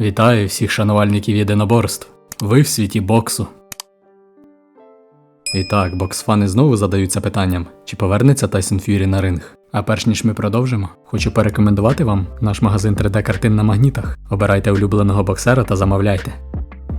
Вітаю всіх шанувальників єдиноборств. Ви в світі боксу. І так, боксфани знову задаються питанням, чи повернеться Тайсон Ф'юрі на ринг. А перш ніж ми продовжимо, хочу порекомендувати вам наш магазин 3D-картин на магнітах. Обирайте улюбленого боксера та замовляйте.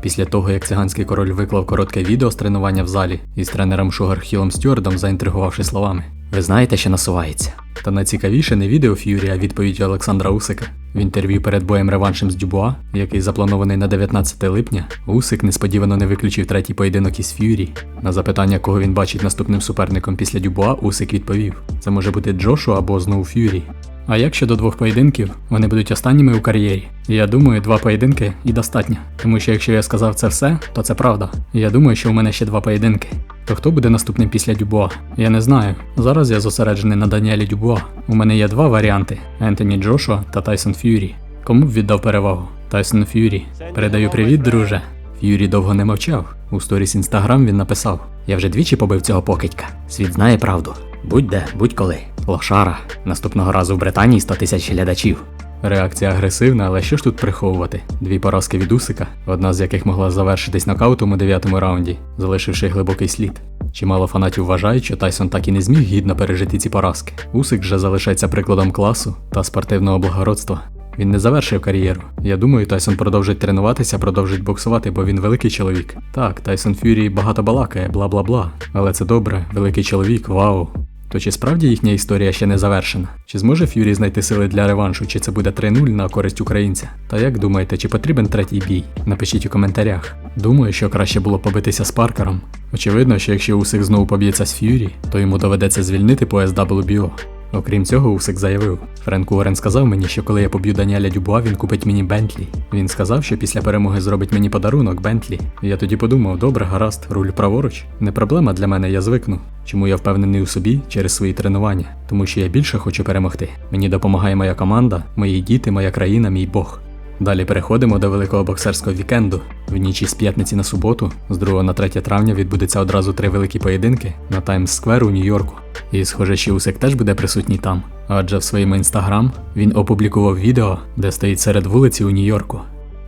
Після того, як циганський король виклав коротке відео з тренування в залі із тренером Шугар Хілом Стюардом, заінтригувавши словами. Ви знаєте, що насувається. Та найцікавіше не відео Ф'юрі, а відповідь Олександра Усика. В інтерв'ю перед боєм реваншем з Дюбуа, який запланований на 19 липня, Усик несподівано не виключив третій поєдинок із Ф'юрі. На запитання, кого він бачить наступним суперником після Дюбуа, Усик відповів: це може бути Джошу або знову Ф'юрі. А як щодо двох поєдинків, вони будуть останніми у кар'єрі. Я думаю, два поєдинки і достатньо. Тому що якщо я сказав це все, то це правда. Я думаю, що у мене ще два поєдинки. То хто буде наступним після Дюбуа? Я не знаю. Зараз я зосереджений на Даніелі Дюбуа. У мене є два варіанти: Ентоні Джошуа та Тайсон Ф'юрі. Кому б віддав перевагу? Тайсон Ф'юрі. Передаю привіт, друже. Ф'юрі довго не мовчав. У сторіс інстаграм він написав: Я вже двічі побив цього покидька. Світ знає правду. Будь-де, будь-коли. Лошара. Наступного разу в Британії 100 тисяч глядачів. Реакція агресивна, але що ж тут приховувати? Дві поразки від Усика, одна з яких могла завершитись нокаутом у дев'ятому раунді, залишивши глибокий слід. Чимало фанатів вважають, що Тайсон так і не зміг гідно пережити ці поразки. Усик же залишається прикладом класу та спортивного благородства. Він не завершив кар'єру. Я думаю, Тайсон продовжить тренуватися, продовжить боксувати, бо він великий чоловік. Так, Тайсон Фюрі багато балакає, бла бла бла. Але це добре, великий чоловік, вау. То чи справді їхня історія ще не завершена? Чи зможе Ф'юрі знайти сили для реваншу, чи це буде 3-0 на користь українця? Та як думаєте, чи потрібен третій бій? Напишіть у коментарях. Думаю, що краще було побитися з Паркером. Очевидно, що якщо Усик знову поб'ється з Ф'юрі, то йому доведеться звільнити по WBO. Окрім цього, Усик заявив: Френк Уоррен сказав мені, що коли я поб'ю Даніеля Дюбуа, він купить мені Бентлі. Він сказав, що після перемоги зробить мені подарунок Бентлі. Я тоді подумав, добре, гаразд, руль праворуч. Не проблема для мене, я звикну. Чому я впевнений у собі через свої тренування? Тому що я більше хочу перемогти. Мені допомагає моя команда, мої діти, моя країна, мій Бог. Далі переходимо до великого боксерського вікенду. В ніч із п'ятниці на суботу, з 2 на 3 травня, відбудеться одразу три великі поєдинки на Таймс Сквер у Нью-Йорку. І схоже, що Усик теж буде присутній там. Адже в своєму інстаграм він опублікував відео, де стоїть серед вулиці у Нью-Йорку.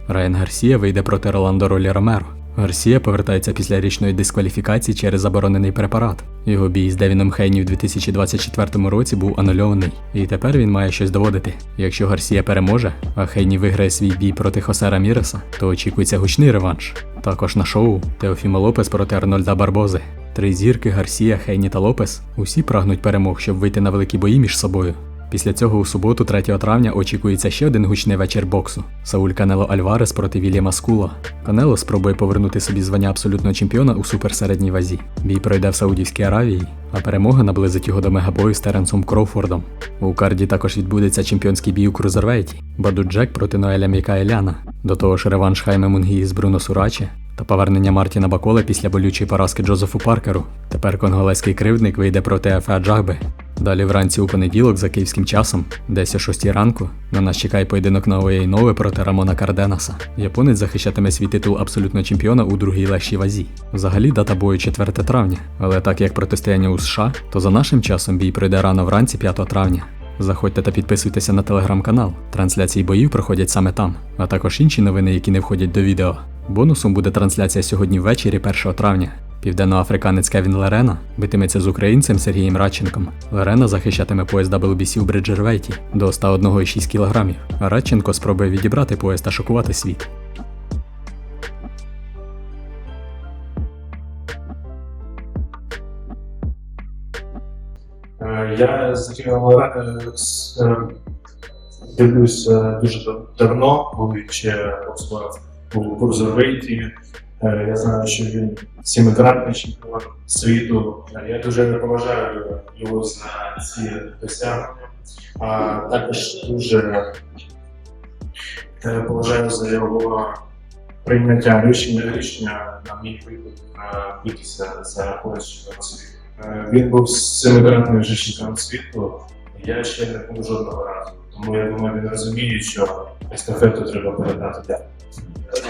Райан Гарсія вийде проти Роландо Ролі Ромеро. Гарсія повертається після річної дискваліфікації через заборонений препарат. Його бій з Девіном Хейні в 2024 році був анульований, і тепер він має щось доводити. Якщо Гарсія переможе, а Хейні виграє свій бій проти Хосе Раміреса, то очікується гучний реванш. Також на шоу Теофімо Лопес проти Арнольда Барбози. Три зірки Гарсія, Хейні та Лопес усі прагнуть перемог, щоб вийти на великі бої між собою. Після цього у суботу, 3 травня, очікується ще один гучний вечір боксу. Сауль Канело Альварес проти Вільяма Скула. Канело спробує повернути собі звання абсолютного чемпіона у суперсередній вазі. Бій пройде в Саудівській Аравії, а перемога наблизить його до мегабою з Теренсом Кроуфордом. У карді також відбудеться чемпіонський бій у крузервейті. Баду Джек проти Ноеля Мікаеляна. До того ж реванш Хайме Мунгії з Бруно Сурачі та повернення Мартіна Бакола після болючої поразки Джозефу Паркеру. Тепер конголезький кривдник вийде проти Ефа Джагби. Далі вранці у понеділок за київським часом, десь о 6 ранку, на нас чекає поєдинок нової нови проти Рамона Карденаса. Японець захищатиме свій титул абсолютного чемпіона у другій легшій вазі. Взагалі дата бою 4 травня, але так як протистояння у США, то за нашим часом бій пройде рано вранці 5 травня. Заходьте та підписуйтеся на телеграм-канал. Трансляції боїв проходять саме там, а також інші новини, які не входять до відео. Бонусом буде трансляція сьогодні ввечері 1 травня. Південноафриканець Кевін Лерена битиметься з українцем Сергієм Радченком. Лерена захищатиме пояс WBC у Бриджервейті до 101,6 кг, Радченко спробує відібрати пояс та шокувати світ. Е, Я Києвом е, е, дивлюсь дуже давно, коли ще працював у Курзовейті. Я знаю, що він сімикратний чемпіон світу. Е, Я дуже поважаю його за ці досягнення. А також дуже е, поважаю за його прийняття рішення, рішення на мій вибір е, битися за чемпіона світу. Е, Він був семикратний вже чемпіон світу. Я ще не був жодного разу. Тому я думаю, він розуміє, що естафету треба передати.